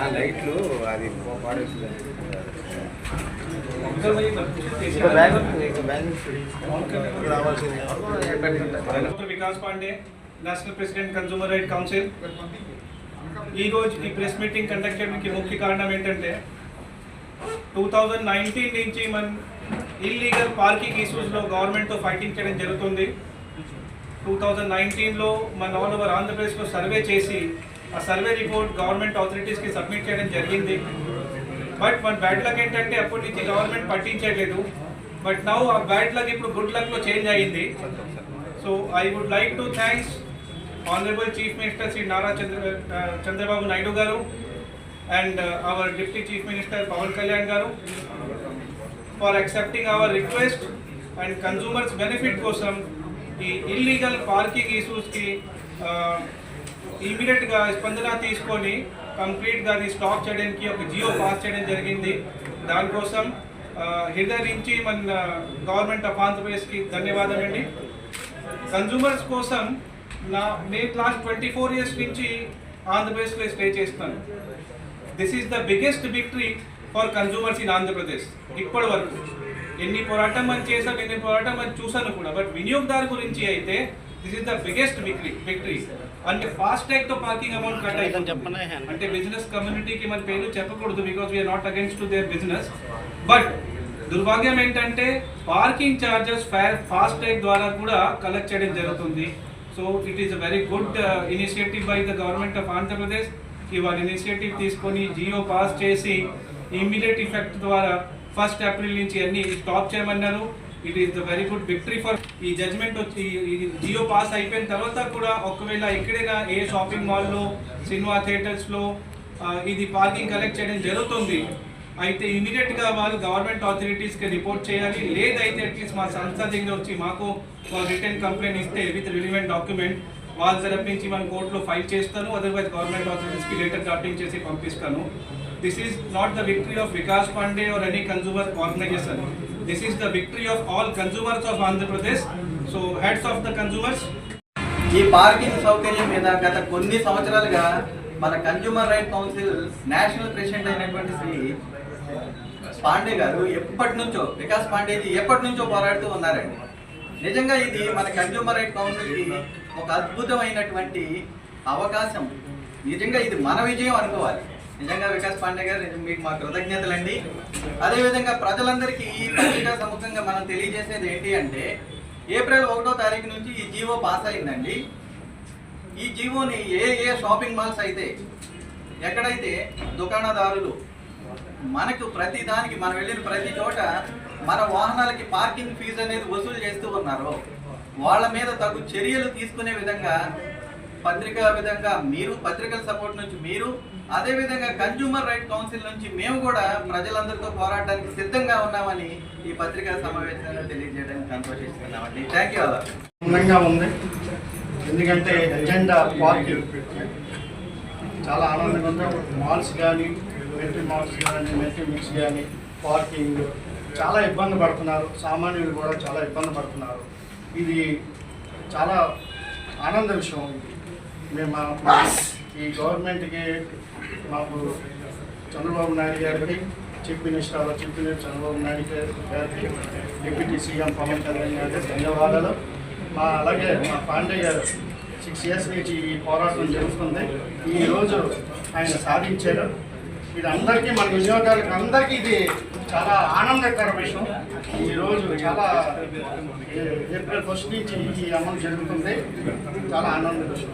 ఆ లైట్లు అది పాడేస్తుంది Vikas Pandey national president consumer right council ఈ రోజు ఈ ప్రెస్ మీటింగ్ కండక్ట్ చేయడానికి ముఖ్య కారణం ఏంటంటే టూ థౌజండ్ నైన్టీన్ నుంచి మన ఇల్లీగల్ పార్కింగ్ ఇష్యూస్లో గవర్నమెంట్తో ఫైటింగ్ చేయడం జరుగుతుంది. టూ థౌజండ్ నైన్టీన్లో మన ఆల్ ఓవర్ ఆంధ్రప్రదేశ్లో సర్వే చేసి ఆ సర్వే రిపోర్ట్ గవర్నమెంట్ అథారిటీస్కి సబ్మిట్ చేయడం జరిగింది. బట్ మన బ్యాడ్ లక్ ఏంటంటే అప్పటి నుంచి గవర్నమెంట్ పట్టించట్లేదు. బట్ నౌ ఆ బ్యాడ్ లక్ ఇప్పుడు గుడ్ లక్లో చేంజ్ అయ్యింది so I would like to thanks honourable chief minister Shri Nara Chandra Chandrababu Naidu garu and our deputy chief minister Pawan Kalyan garu for accepting our request and consumers benefit కోసం ఈ illegal parking ఇష్యూస్కి ఇమీడియట్గా స్పందన తీసుకొని కంప్లీట్గా అది stop చేయడానికి ఒక Jio pass చేయడం జరిగింది. దానికోసం ఆ, హృదయ నుంచి మన గవర్నమెంట్ ఆఫ్ ఆంధ్రప్రదేశ్కి ధన్యవాదాలు అండి కన్జూమర్స్ కోసం నా నేను లాస్ట్ ట్వంటీ ఫోర్ ఇయర్స్ నుంచి ఆంధ్రప్రదేశ్లో స్టే చేస్తాను. This is the biggest victory for consumers in Andhra Pradesh ఇప్పటి వరకు. ఎన్ని పోరాటం అని చేశాం ఎన్ని పోరాటం అని చూసాను కూడా. బట్ వినియోగదారు గురించి అయితే this is the biggest victory victory అంటే ఫాస్ట్ ట్యాగ్తో పార్కింగ్ అమౌంట్ కట్ అయిపోతుంది. అంటే బిజినెస్ కమ్యూనిటీకి మన పేరు చెప్పకూడదు because we are not against to their business but దుర్భాగ్యం ఏంటంటే పార్కింగ్ చార్జెస్ ఫాస్ట్ ట్యాగ్ ద్వారా కూడా కలెక్ట్ చేయడం జరుగుతుంది. So it is a very good initiative by the government of Andhra Pradesh ఇవాళ ఇనిషియేటివ్ తీసుకొని జియో పాస్ చేసి ఇమ్మీడియట్ ఇఫెక్ట్ ద్వారా first April నుంచి అన్ని స్టాప్ చేయమన్నారు it is the very good victory for ఈ జడ్జ్మెంట్ వచ్చి జియో పాస్ అయిపోయిన తర్వాత కూడా ఒకవేళ ఎక్కడైనా ఏ షాపింగ్ మాల్లో సినిమా థియేటర్స్లో ఇది పార్కింగ్ కలెక్ట్ చేయడం జరుగుతుంది అయితే ఇమీడియట్గా వాళ్ళు గవర్నమెంట్ అథారిటీస్కి రిపోర్ట్ చేయాలి. లేదైతే అట్లీస్ట్ మా సంస్థ దగ్గర వచ్చి మాకు రిటర్న్ కంప్లైంట్ ఇస్తే విత్ రిలివెంట్ డాక్యుమెంట్ వాళ్ళ తరపు నుంచి మనం కోర్టులో ఫైల్ చేస్తాను otherwise government authorities letter drafting చేసి పంపిస్తాను. This is not the victory of Vikas Pandey or any consumer organisation this is the victory of all consumers of Andhra Pradesh so heads of the consumers ఈ parking సౌకర్యం మీద గత కొన్ని సంవత్సరాలుగా మన consumer right council national president అయినటువంటి శ్రీ పాండే గారు ఎప్పటి నుంచో వికాస్ పాండేజీ ఎప్పటి నుంచో పోరాడుతూ ఉన్నారండి. నిజంగా ఇది మన కన్స్యూమర్ రైట్ కౌన్సిల్కి ఒక అద్భుతమైనటువంటి అవకాశం. నిజంగా ఇది మన విజయం అనుకోవాలి. నిజంగా వికాస్ పాండే గారు మీకు మా కృతజ్ఞతలండి. అదేవిధంగా ప్రజలందరికీ ఈ పత్రికా సముఖంగా మనం తెలియజేసేది ఏంటి అంటే ఏప్రిల్ ఒకటో తారీఖు నుంచి ఈ జీవో పాస్ అయిందండి. ఈ జీవోని ఏ ఏ షాపింగ్ మాల్స్ అయితే ఎక్కడైతే దుకాణదారులు మనకు ప్రతి దానికి మనం వెళ్ళిన ప్రతి చోట మన వాహనాలకి పార్కింగ్ ఫీజు అనేది వసూలు చేస్తూ ఉన్నారు. వాళ్ళ మీద తగు చర్యలు తీసుకునే విధంగా పత్రికా విధంగా మీరు పత్రికల సపోర్ట్ నుంచి మీరు అదే విధంగా కన్జ్యూమర్ రైట్ కౌన్సిల్ నుంచి మేము కూడా ప్రజలందరితో పోరాటానికి సిద్ధంగా ఉన్నామని ఈ పత్రికా సమావేశంలో తెలియజేయడానికి సంతోషిస్తున్నామండి. థ్యాంక్ యూ అందంగా ఉంది. ఎందుకంటే ఎజెండా పార్కింగ్ చాలా ఆనందంగా ఉంది. మాల్స్ కానీ మెట్రీ మాల్స్ కానీ మెట్రీ మిక్స్ కానీ పార్కింగ్ చాలా ఇబ్బంది పడుతున్నారు. సామాన్యులు కూడా చాలా ఇబ్బంది పడుతున్నారు. ఇది చాలా ఆనంద విషయం ఇది. మేము ఈ గవర్నమెంట్కి మాకు చంద్రబాబు నాయుడు గారికి chief minister chief minister Chandrababu Naidu గారికి డిప్యూటీ సీఎం పవన్ కళ్యాణ్ గారికి ధన్యవాదాలు. మా అలాగే మా పాండే గారు సిక్స్ ఇయర్స్ నుంచి ఈ పోరాటం జరుగుతుంది. ఈ రోజు ఆయన సాధించారు. ఇది అందరికీ మన వినియోగదారులకు అందరికీ ఇది చాలా ఆనందకర విషయం. ఈరోజు చాలా ఏప్రిల్ ఫస్ట్ నుంచి ఈ అమలు జరుగుతుంది. చాలా ఆనంద విషయం